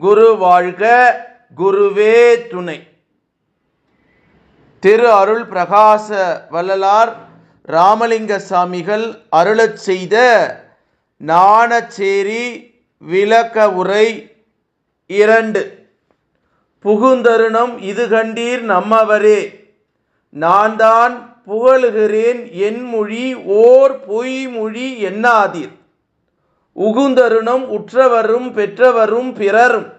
குரு வாழ்க குருவே துணை. திரு அருள் பிரகாச வள்ளலார் ராமலிங்க சாமிகள் அருளச் செய்த நாணச்சேரி விளக்க உரை இரண்டு. புகுந்தருணம் இது கண்டீர் நம்மவரே. நான் தான் புகழுகிறேன் என் மொழி ஓர் பொய்மொழி எண்ணாதீர். உகுந்தருணம் உற்றவரும் பெற்றவரும் பிறரும்.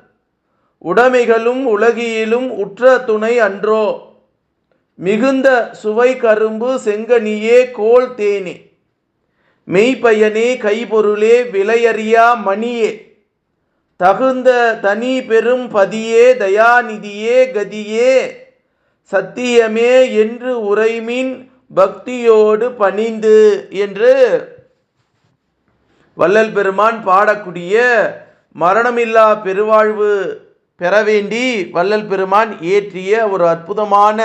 உடைமைகளும் உலகியிலும் உற்ற துணை அன்றோ. மிகுந்த சுவை கரும்பு செங்கனியே கோல் தேனே. மெய்ப்பயனே கைபொருளே விலையறியா மணியே. தகுந்த தனி பெரும் பதியே தயாநிதியே கதியே. சத்தியமே என்று உரைமின் பக்தியோடு பணிந்து என்று வள்ளல் பெருமான் பாடக்கூடிய மரணமில்லா பெருவாழ்வு பெற வேண்டி வள்ளல் பெருமான் இயற்றிய ஒரு அற்புதமான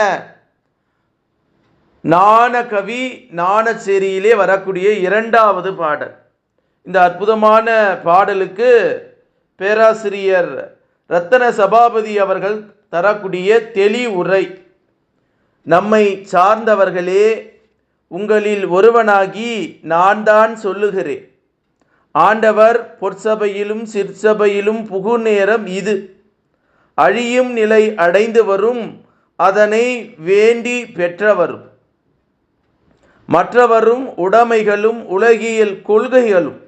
நாணகவி நாணச்சேரியிலே வரக்கூடிய இரண்டாவது பாடல். இந்த அற்புதமான பாடலுக்கு பேராசிரியர் ரத்தன சபாபதி அவர்கள் தரக்கூடிய தெளி உரை நம்மை சார்ந்தவர்களே உங்களில் ஒருவனாகி நான் தான் சொல்லுகிறேன். ஆண்டவர் பொற்சபையிலும் சிற்சபையிலும் புகு நேரம் இது. அழியும் நிலை அடைந்து வரும் அதனை வேண்டி பெற்றவரும் மற்றவரும் உடைமைகளும் உலகியல் கொள்கைகளும்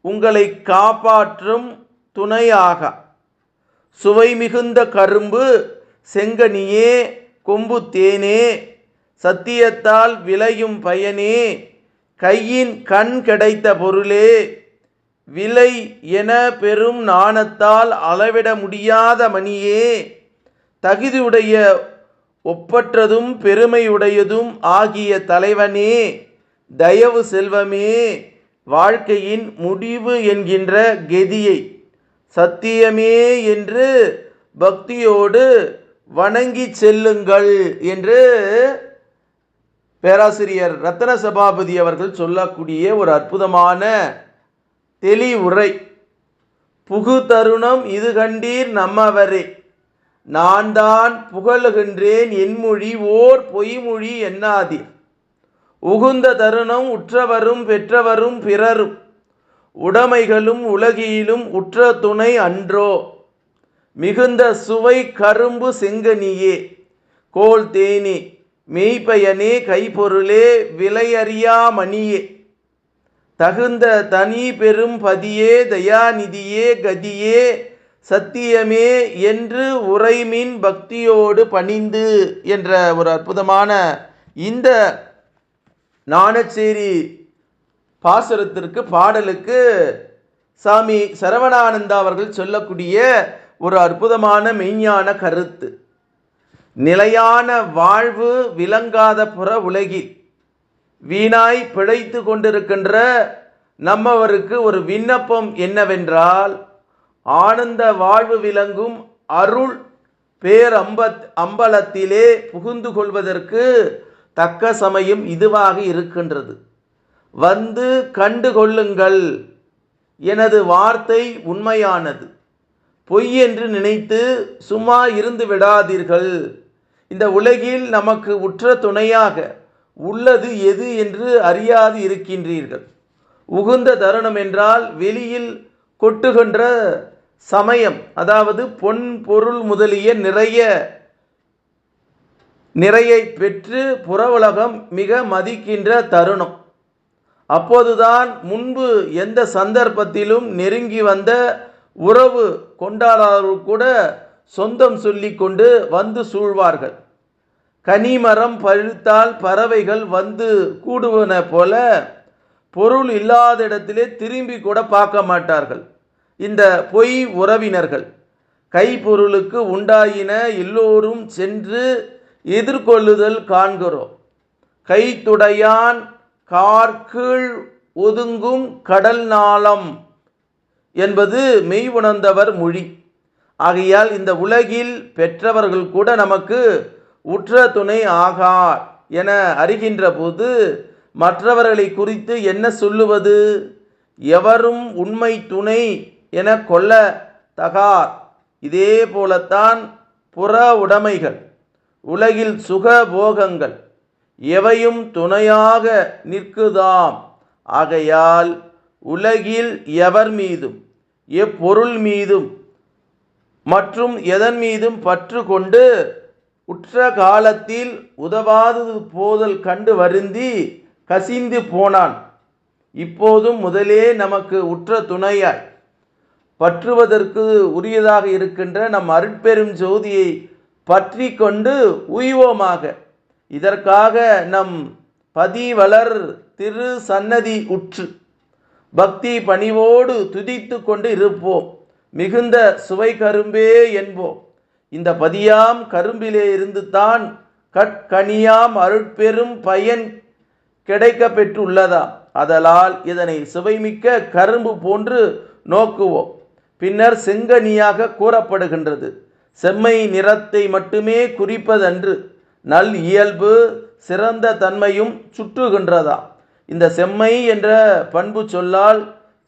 உங்களை காப்பாற்றும் துணையாக. சுவை மிகுந்த கரும்பு செங்கனியே கொம்பு தேனே சத்தியத்தால் விளையும் பயனே கையின் கண் கிடைத்த பொருளே விலை என பெரும் நாணத்தால் அளவிட முடியாத மணியே. தகுதியுடைய ஒப்பற்றதும் பெருமையுடையதும் ஆகிய தலைவனே தயவு செல்வமே வாழ்க்கையின் முடிவு என்கின்ற கெதியை சத்தியமே என்று பக்தியோடு வணங்கி செல்லுங்கள் என்று பேராசிரியர் ரத்தன சபாபதி அவர்கள் சொல்லக்கூடிய ஒரு அற்புதமான தெளிவுரை. புகு தருணம் இது கண்டீர் நம்மவரே. நான் தான் புகழுகின்றேன் என்மொழி ஓர் பொய்மொழி என்னாதீர் உகுந்த தருணம் உற்றவரும் பெற்றவரும் பிறரும். உடைமைகளும் உலகியிலும் உற்ற துணை அன்றோ. மிகுந்த சுவை கரும்பு செங்கனியே. கோல் தேனே மெய்ப்பயனே கைப்பொருளே விலையறியா மணியே. தகுந்த தனி பெரும் பதியே தயாநிதியே கதியே சத்தியமே என்று உரைமின் பக்தியோடு பணிந்து என்ற ஒரு அற்புதமான இந்த நாணச்சேரி பாசுரத்திற்கு பாடலுக்கு சாமி சரவணானந்தா அவர்கள் சொல்லக்கூடிய ஒரு அற்புதமான மெய்ஞான கருத்து. நிலையான வாழ்வு விளங்காத புற உலகில் வீணாய் பிழைத்து கொண்டிருக்கின்ற நம்மவருக்கு ஒரு விண்ணப்பம் என்னவென்றால் ஆனந்த வாழ்வு விளங்கும் அருள் பேரம்பத் அம்பலத்திலே புகுந்து கொள்வதற்கு தக்க சமயம் இதுவாக இருக்கின்றது. வந்து கண்டு கொள்ளுங்கள். எனது வார்த்தை உண்மையானது. பொய் என்று நினைத்து சும்மா இருந்து விடாதீர்கள். இந்த உலகில் நமக்கு உற்ற துணையாக உள்ளது எது என்று அறியாது இருக்கின்றீர்கள். உகுந்த தருணம் என்றால் வெளியில் கொட்டுகின்ற சமயம் அதாவது பொன் பொருள் முதலிய நிறைய நிறையை பெற்று புறவுலகம் மிக மதிக்கின்ற தருணம். அப்போதுதான் முன்பு எந்த சந்தர்ப்பத்திலும் நெருங்கி வந்த உறவு கொண்டாடாதவர்கள் கூட சொந்தம் சொல்லி கொண்டு வந்து சூழ்வார்கள். கனிமரம் பழுத்தால் பறவைகள் வந்து கூடுவன போல பொருள் இல்லாத இடத்திலே திரும்பி கூட பார்க்க மாட்டார்கள். இந்த பொய் உறவினர்கள் கைப்பொருளுக்கு உண்டாயின எல்லோரும் சென்று எதிர்கொள்ளுதல் காண்கிறோம். கைத்துடையான் கார்கீழ் ஒதுங்கும் கடல் நாளம் என்பது மெய் உணர்ந்தவர் மொழி. ஆகையால் இந்த உலகில் பெற்றவர்கள் கூட நமக்கு உற்ற துணை ஆகார் என அறிகின்ற போது மற்றவர்களை குறித்து என்ன சொல்லுவது? எவரும் உண்மை துணை என கொள்ள தகார். இதே போலத்தான் புற உடைமைகள் உலகில் சுக போகங்கள் எவையும் துணையாக நிற்குதாம். ஆகையால் உலகில் எவர் மீதும் எப்பொருள் மீதும் மற்றும் எதன் மீதும் பற்று கொண்டு உற்ற காலத்தில் உதவாதது போதல் கண்டு வருந்தி கசிந்து போனான். இப்போதும் முதலே நமக்கு உற்ற துணையாய். பற்றுவதற்கு உரியதாக இருக்கின்ற நம் அருட்பெரும் ஜோதியை பற்றி கொண்டு உய்வோமாக. இதற்காக நம் பதிவளர் திரு சன்னதி உற்று. பக்தி பணிவோடு துதித்து கொண்டு இருப்போம். மிகுந்த சுவை கரும்பே என்போம். இந்த பதியாம் கரும்பிலே இருந்து தான் கட்கனியாம் அருட்பெரும் பயன் கிடைக்க பெற்றுள்ளதா அதலால் இதனை சுவைமிக்க கரும்பு போன்று நோக்குவோம். பின்னர் செங்கனியாக கூறப்படுகின்றது. செம்மை நிறத்தை மட்டுமே குறிப்பதன்று நல் இயல்பு சிறந்த தன்மையும் சுற்றுகின்றதா? இந்த செம்மை என்ற பண்பு சொல்லால்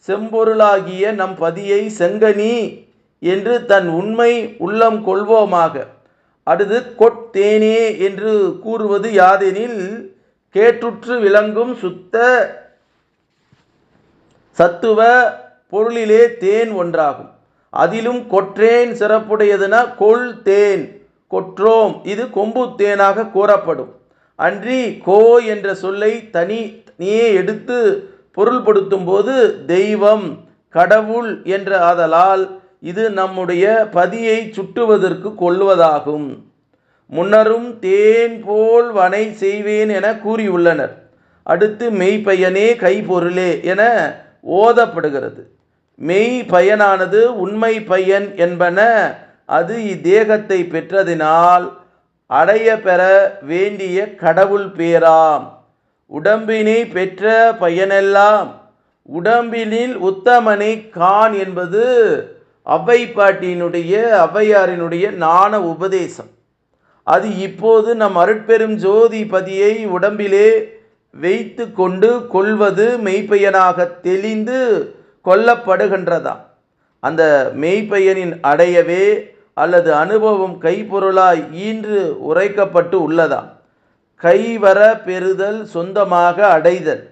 செம்பொருளாகிய நம் பதியை செங்கனி என்று தன் உண்மை உள்ளம் கொள்வோமாக. அடுத்து கொட்டேனே என்று கூறுவது யாதெனில் கேட்டுற்று விளங்கும் சுத்த சத்துவ பொருளிலே தேன் ஒன்றாகும். அதிலும் கொற்றேன் சிறப்புடையதுனா கொள் தேன் கொற்றோம். இது கொம்பு தேனாக கூறப்படும். அன்றி கோ என்ற சொல்லை தனி நீயே எடுத்து பொருள்படுத்தும் போது தெய்வம் கடவுள் என்ற ஆதலால் இது நம்முடைய பதியை சுட்டுவதற்கு கொள்வதாகும். முன்னரும் தேன் போல் வனை செய்வேன் என கூறியுள்ளனர். அடுத்து மெய்ப்பயனே கைப்பொருளே என ஓதப்படுகிறது. மெய் பயனானது உண்மை பயன் என்பன அது இத்தேகத்தை பெற்றதினால் அடைய பெற வேண்டிய கடவுள் பேராம். உடம்பினை பெற்ற பயனெல்லாம் உடம்பினில் உத்தமனை கான் என்பது அவ்வை பாட்டியினுடைய ஔவையாரினுடைய ஞான உபதேசம். அது இப்போது நம் அருட்பெரும் ஜோதி பதியை உடம்பிலே வைத்து கொண்டு கொள்வது மெய்ப்பையனாக தெளிந்து கொல்லப்படுகின்றதாம் அந்த மெய்ப்பையனின் அடையவே அல்லது அனுபவம் கைப்பொருளாய் ஈன்று உரைக்கப்பட்டு உள்ளதாம் கைவர பெறுதல் சொந்தமாக அடைதல்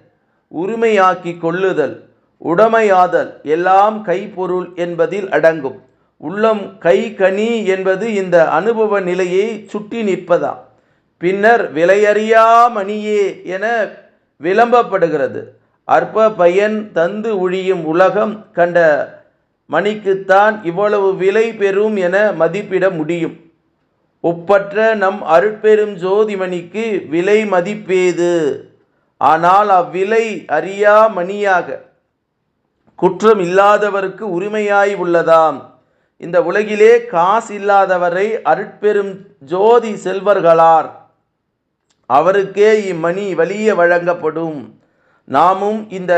உரிமையாக்கி கொள்ளுதல் உடைமையாதல் எல்லாம் கைப்பொருள் என்பதில் அடங்கும். உள்ளம் கை கனி என்பது இந்த அனுபவ நிலையை சுட்டி நிற்பதாம் பின்னர் விலையறியா மணியே என விளம்பப்படுகிறது. அற்ப பயன் தந்து ஒழியும் உலகம் கண்ட மணிக்குத்தான் இவ்வளவு விலை பெறும் என மதிப்பிட முடியும். ஒப்பற்ற நம் அருட்பெரும் ஜோதிமணிக்கு விலை மதிப்பேது? ஆனால் அவ்விலை அறியா மணியாக குற்றம் இல்லாதவருக்கு உரிமையாய் உள்ளதாம். இந்த உலகிலே காசு இல்லாதவரை அருட்பெரும் ஜோதி செல்வர்களார். அவருக்கே இம்மணி வலிய வழங்கப்படும். நாமும் இந்த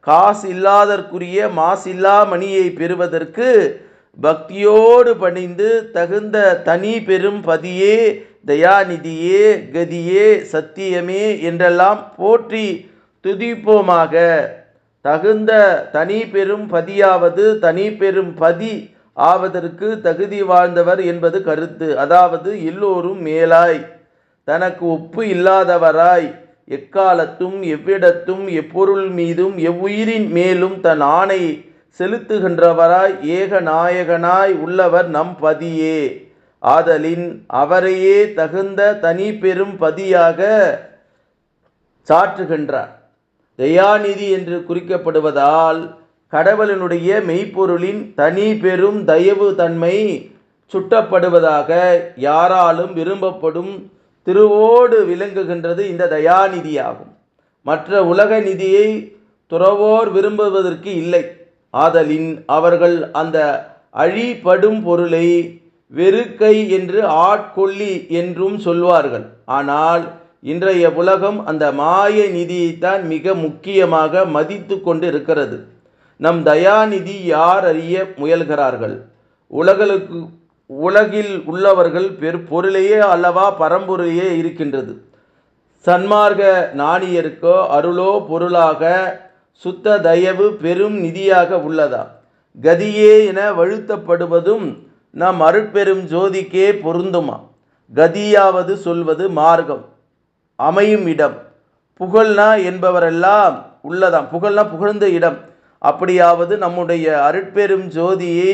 காசு இல்லாதற்குரிய மாசில்லா மணியை பெறுவதற்கு பக்தியோடு பணிந்து தகுந்த தனி பெரும் பதியே தயாநிதியே கதியே சத்தியமே என்றெல்லாம் போற்றி துதிப்போமாக. தகுந்த தனி பெரும் பதியாவது தனி பெரும் பதி ஆவதற்கு தகுதி வாழ்ந்தவர் என்பது கருத்து. அதாவது எல்லோரும் மேலாய் தனக்கு ஒப்பு இல்லாதவராய் எக்காலத்தும் எவ்விடத்தும் எப்பொருள் மீதும் எவ்வுயிரின் மேலும் தன் ஆணை செலுத்துகின்றவராய் ஏக நாயகனாய் உள்ளவர் நம் பதியே. ஆதலின் அவரையே தகுந்த தனி பெரும் பதியாக சாற்றுகின்றார். தயாநிதி என்று குறிக்கப்படுவதால் கடவுளினுடைய மெய்ப்பொருளின் தனி பெரும் தயவு தன்மை சுட்டப்படுவதாக யாராலும் விரும்பப்படும் திருவோடு விளங்குகின்றது இந்த தயாநிதியாகும். மற்ற உலக நிதியை துறவோர் விரும்புவதற்கு இல்லை. ஆதலின் அவர்கள் அந்த அழிபடும் பொருளை வெறுக்கை என்று ஆட்கொள்ளி என்றும் சொல்வார்கள். ஆனால் இன்றைய உலகம் அந்த மாய நிதியைத்தான் மிக முக்கியமாக மதித்து கொண்டு இருக்கிறது நம் தயாநிதி யார் அறிய முயல்கிறார்கள்? உலகளுக்கு உலகில் உள்ளவர்கள் பெரு பொருளையே அல்லவா பரம்பொருளையே இருக்கின்றது. சன்மார்க்க நாணியருக்கோ அருளோ பொருளாக சுத்த தயவு பெரும் நிதியாக உள்ளதா? கதியே என வழுத்தப்படுவதும் நம் அருட்பெரும் ஜோதிக்கே பொருந்துமா? கதியாவது சொல்வது மார்க்கம். அமையும் இடம். புகழ்னா என்பவரெல்லாம் உள்ளதாம். புகழ்னா புகழ்ந்த இடம். அப்படியாவது நம்முடைய அருட்பெரும் ஜோதியை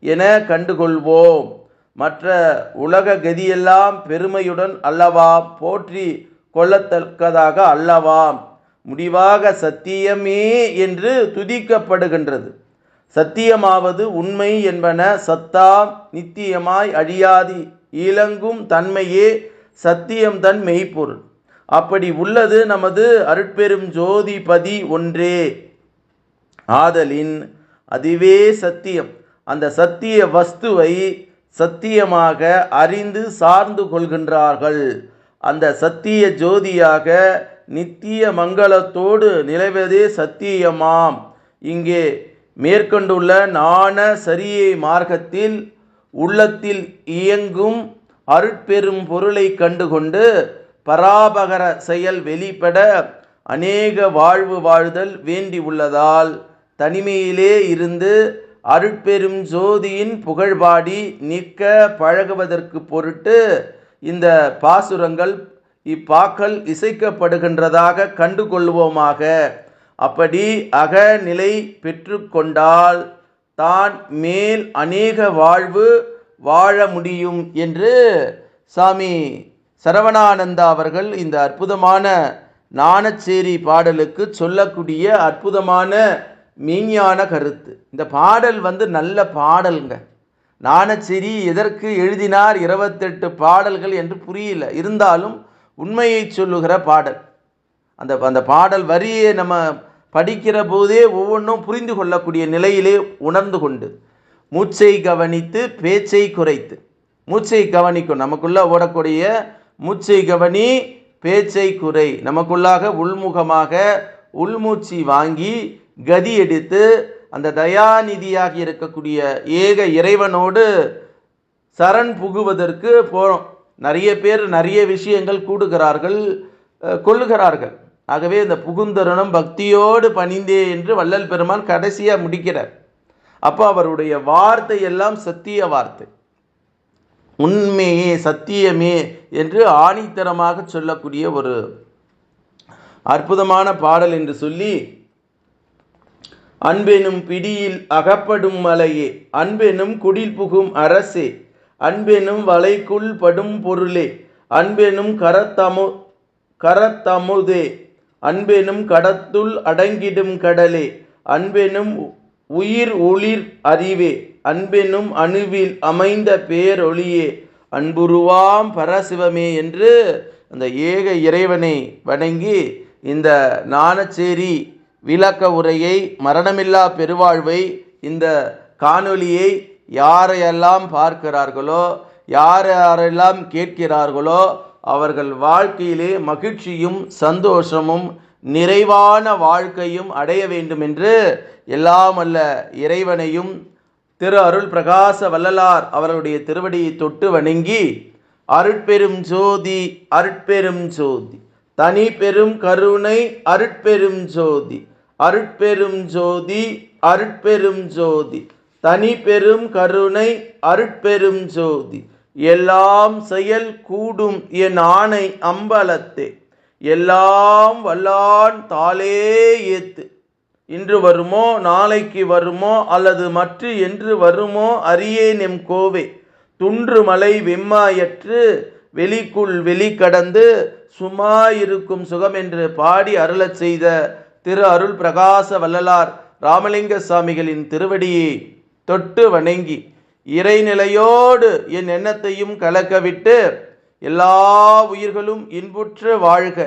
என கண்டுகொள்வோம். மற்ற உலக கதியெல்லாம் பெருமையுடன் அல்லவா போற்றி கொள்ளத்தக்கதாக அல்லவாம். முடிவாக சத்தியமே என்று துதிக்கப்படுகின்றது. சத்தியமாவது உண்மை என்பன சத்தாம் நித்தியமாய் அழியாதி இலங்கும் தன்மையே சத்தியம் தன் மெய்ப்பொருள். அப்படி உள்ளது நமது அருட்பெரும் ஜோதி பதி ஒன்றே. ஆதலின் அதுவே சத்தியம். அந்த சத்திய வஸ்துவை சத்தியமாக அறிந்து சார்ந்து கொள்கின்றார்கள். அந்த சத்திய ஜோதியாக நித்திய மங்களத்தோடு நிலைவதே சத்தியமாம். இங்கே மேற்கொண்டுள்ள நாண சரியை மார்க்கத்தில் உள்ளத்தில் இயங்கும் அருட்பெரும் பொருளை கண்டுகொண்டு பராபகர செயல் வெளிப்பட அநேக வாழ்வு வாழ்தல் வேண்டி உள்ளதால் தனிமையிலே இருந்து அருட்பெரும் ஜோதியின் புகழ்பாடி நிற்க பழகுவதற்கு பொருட்டு இந்த பாசுரங்கள் இப்பாக்கள் இசைக்கப்படுகின்றதாக கண்டு கொள்வோமாக அப்படி அகநிலை பெற்றுக்கொண்டால் தான் மேல் அநேக வாழ்வு வாழ முடியும் என்று சாமி சரவணானந்தா அவர்கள் இந்த அற்புதமான நாணச்சேரி பாடலுக்கு சொல்லக்கூடிய அற்புதமான மெய்ஞான கருத்து. இந்த பாடல் வந்து நல்ல பாடலுங்க. நாணச்சேரி எதற்கு எழுதினார் இருபத்தெட்டு பாடல்கள் என்று புரியல. இருந்தாலும் உண்மையை சொல்லுகிற பாடல். அந்த அந்த பாடல் வரியை நம்ம படிக்கிற போதே ஒவ்வொன்றும் புரிந்து கொள்ளக்கூடிய நிலையிலே உணர்ந்து கொண்டு மூச்சை கவனித்து பேச்சை குறைத்து. மூச்சை கவனிக்கும். நமக்குள்ளே ஓடக்கூடிய மூச்சை கவனி பேச்சை குறை. நமக்குள்ளாக உள்முகமாக உள்மூச்சி வாங்கி கதி எடுத்து அந்த தயாநிதியாக இருக்கக்கூடிய ஏக இறைவனோடு சரண் புகுவதற்கு போகிறோம் நிறைய பேர் நிறைய விஷயங்கள் கூடுகிறார்கள் கொள்ளுகிறார்கள். ஆகவே இந்த புகுந்தருணம் பக்தியோடு பணிந்தே என்று வள்ளல் பெருமான் கடைசியாக முடிக்கிறார். அப்போ அவருடைய வார்த்தை எல்லாம் சத்திய வார்த்தை. உண்மையே சத்தியமே என்று ஆணித்தரமாக சொல்லக்கூடிய ஒரு அற்புதமான பாடல் என்று சொல்லி அன்பெனும் பிடியில் அகப்படும் மலையே அன்பெனும் குடில் புகும் அரசே அன்பெனும் வலைக்குள் படும் பொருளே அன்பெனும் கரத்தமு கரத்தமுதே அன்பெனும் கடத்துள் அடங்கிடும் கடலே அன்பெனும் உயிர் ஒளிர் அறிவே அன்பெனும் அணுவில் அமைந்த பேரொளியே அன்புருவாம் பரசிவமே என்று அந்த ஏக இறைவனை வணங்கி இந்த நாணச்சேரி விளக்க உரையை மரணமில்லா பெருவாழ்வை இந்த காணொளியை யாரையெல்லாம் பார்க்கிறார்களோ யார் யாரெல்லாம் கேட்கிறார்களோ அவர்கள் வாழ்க்கையிலே மகிழ்ச்சியும் சந்தோஷமும் நிறைவான வாழ்க்கையும் அடைய வேண்டும் என்று எல்லாம் அல்ல இறைவனையும் திரு அருள் பிரகாச வள்ளலார் அவர்களுடைய திருவடியை தொட்டு வணங்கி அருட்பெரும் ஜோதி அருட்பெரும் ஜோதி. தனி பெரும் கருணை அருட்பெரும் ஜோதி. அருட்பெரும் ஜோதி அருட்பெரும் ஜோதி. தனி பெரும் கருணை அருட்பெரும் ஜோதி. எல்லாம் செயல் கூடும் என் ஆணை அம்பலத்தே. எல்லாம் வல்லான் தாளே ஏத்து. இன்று வருமோ நாளைக்கு வருமோ அல்லது மற்று என்று வருமோ அறியேன் எம் கோவே. துன்று மலை வெம்மாயற்று வெளிக்குள் வெளி கடந்து சுமாயிருக்கும் சுகம் என்று பாடி அருளச் செய்த திரு அருள் பிரகாச வள்ளலார் ராமலிங்க சுவாமிகளின் திருவடியை தொட்டு வணங்கி இறைநிலையோடு என் எண்ணத்தையும் கலக்கவிட்டு எல்லா உயிர்களும் இன்புற்று வாழ்க.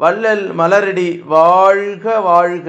வள்ளல் மலரடி வாழ்க வாழ்க.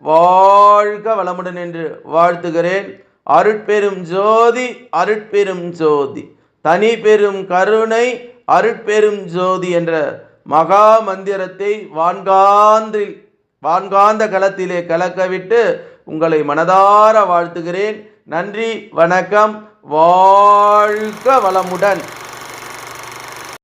வாழ்க வளமுடன் என்று வாழ்த்துகிறேன். அருட்பெரும் ஜோதி அருட்பெரும் ஜோதி. தனி பெரும் கருணை அருட்பெரும் ஜோதி என்ற மகா மந்திரத்தை வான்காந்தில் வான்காந்த களத்திலே கலக்கவிட்டு உங்களை மனதார வாழ்த்துகிறேன். நன்றி வணக்கம். வாழ்க வளமுடன்.